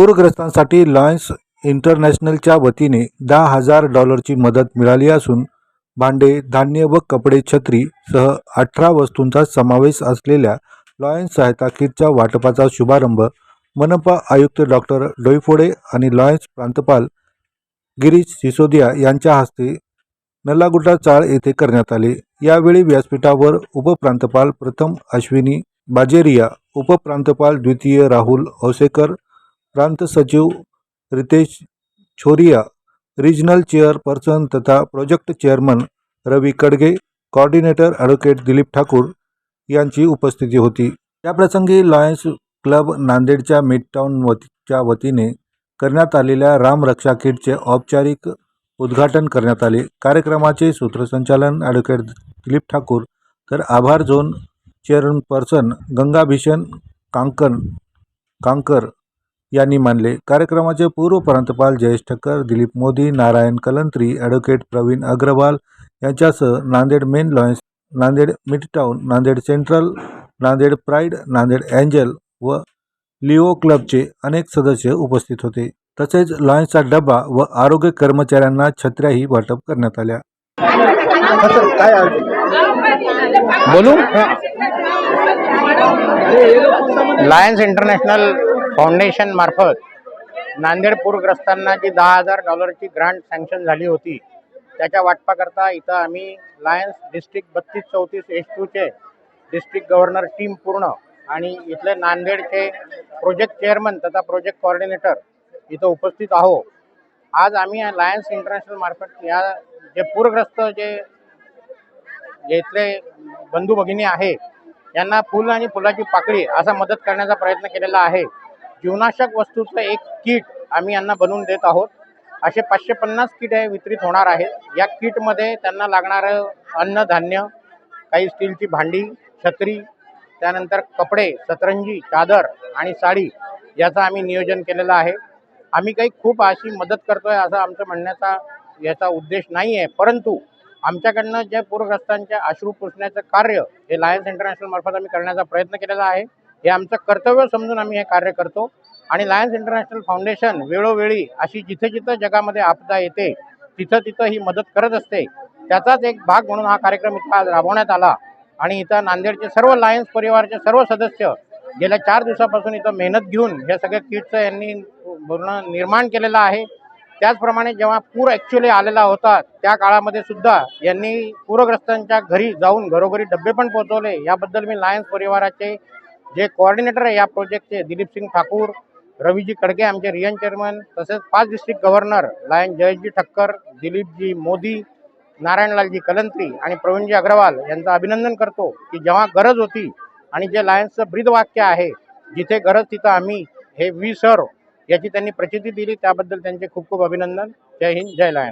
पूरग्रस्तांसाठी लॉयन्स इंटरनॅशनलच्या वतीने दहा हजार डॉलरची मदत मिळाली असून भांडे धान्य व कपडे छत्री सह अठरा वस्तूंचा समावेश असलेल्या लॉयन्स सहायता किटच्या वाटपाचा शुभारंभ मनपा आयुक्त डॉक्टर डोईफोडे आणि लॉयन्स प्रांतपाल गिरीश सिसोदिया यांच्या हस्ते नल्लागुड्डा चाळ येथे करण्यात आले. यावेळी व्यासपीठावर उपप्रांतपाल प्रथम अश्विनी बाजेरिया उपप्रांतपाल द्वितीय राहुल औसेकर प्रांत सचिव रितेश छोरिया रिजनल चेअरपर्सन तथा project chairman Ravi Kadge coordinator advocate Dilip Thakur यांची उपस्थिती होती याप्रसंगी लॉयन्स क्लब नांदेडच्या मिडटाऊन वतीच्या वतीने करण्यात आलेल्या राम रक्षा किटचे औपचारिक उद्घाटन करण्यात आले कार्यक्रमाचे सूत्रसंचालन ॲडव्होकेट दिलीप ठाकूर तर आभार झोन चेअरपर्सन गंगाभीषण कांकन कांकर यांनी मानले. कार्यक्रमाचे पूर्व प्रांतपाल जयेश ठक्कर दिलीप मोदी नारायण कलंत्री ॲडव्होकेट प्रवीण अग्रवाल यांच्यासह Nanded main lions Nanded midtown Nanded central Nanded pride Nanded angel व लिओ क्लबचे अनेक सदस्य उपस्थित होते. तसेच लॉयन्सचा डबा व आरोग्य कर्मचाऱ्यांना छत्र्याही वाटप करण्यात आल्या. बोलू? लायन्स इंटरनॅशनल फाउंडेशन मार्फत नांदेड पूरग्रस्तांना जी दहा हजार डॉलरची ग्रांट सँक्शन झाली होती त्याच्या वाटपाकरता इथं आम्ही लायन्स डिस्ट्रिक्ट बत्तीस चौतीस एस टूचे डिस्ट्रिक्ट गव्हर्नर टीम पूर्ण आणि इथले नांदेडचे प्रोजेक्ट चेअरमन तथा प्रोजेक्ट कॉर्डिनेटर इथं उपस्थित आहो. आज आम्ही लायन्स इंटरनॅशनल मार्फत या जे पूरग्रस्त जे जे इथले बंधू भगिनी आहे यांना फुल आणि फुलाची पाकळी असा मदत करण्याचा प्रयत्न केलेला आहे. जीवनाशक वस्तूचं एक किट आम्ही यांना बनवून देत आहोत. असे पाचशे पन्नास किट हे वितरित होणार आहेत. या किटमध्ये त्यांना लागणारं अन्नधान्य काही स्टीलची भांडी छत्री त्यानंतर कपडे सतरंजी चादर आणि साडी याचं आम्ही नियोजन केलेलं आहे. आम्ही काही खूप अशी मदत करतोय असं आमचं म्हणण्याचा याचा उद्देश नाही आहे. परंतु आमच्याकडनं जे पूरग्रस्तांच्या अश्रू पुसण्याचं कार्य हे लायन्स इंटरनॅशनल मार्फत आम्ही करण्याचा प्रयत्न केलेला आहे. हे आमचं कर्तव्य समजून आम्ही हे कार्य करतो. आणि लायन्स इंटरनॅशनल फाउंडेशन वेळोवेळी अशी जिथे जिथं जगामध्ये आपदा येते तिथं तिथं ही मदत करत असते. त्याचाच एक भाग म्हणून हा कार्यक्रम इथं आज राबवण्यात आला. आणि इथं नांदेडचे सर्व लायन्स परिवारचे सर्व सदस्य गेल्या चार दिवसापासून इथं मेहनत घेऊन हे सगळ्या किटचं यांनी पूर्ण निर्माण केलेलं आहे. त्याचप्रमाणे जेव्हा पूर ॲक्च्युली आलेला होता त्या काळामध्ये सुद्धा यांनी पूरग्रस्तांच्या घरी जाऊन घरोघरी डब्बे पण पोहोचवले. याबद्दल मी लायन्स परिवाराचे जे कोऑर्डिनेटर आहे या प्रोजेक्टचे दिलीप सिंग ठाकूर रवीजी खडके आमचे रियन चेअरमन तसेच पाच district governor lion Jayji Thakkar Dilipji Modi Narayanlalji Kalantri आणि प्रवीणजी अग्रवाल यांचं अभिनंदन करतो की जेव्हा गरज होती आणि जे लायन्सचं ब्रीदवाक्य आहे जिथे गरज तिथं आम्ही हे वी सर्व याची त्यांनी प्रचिती दिली त्याबद्दल त्यांचे खूप खूप अभिनंदन. जय हिंद जय लायन.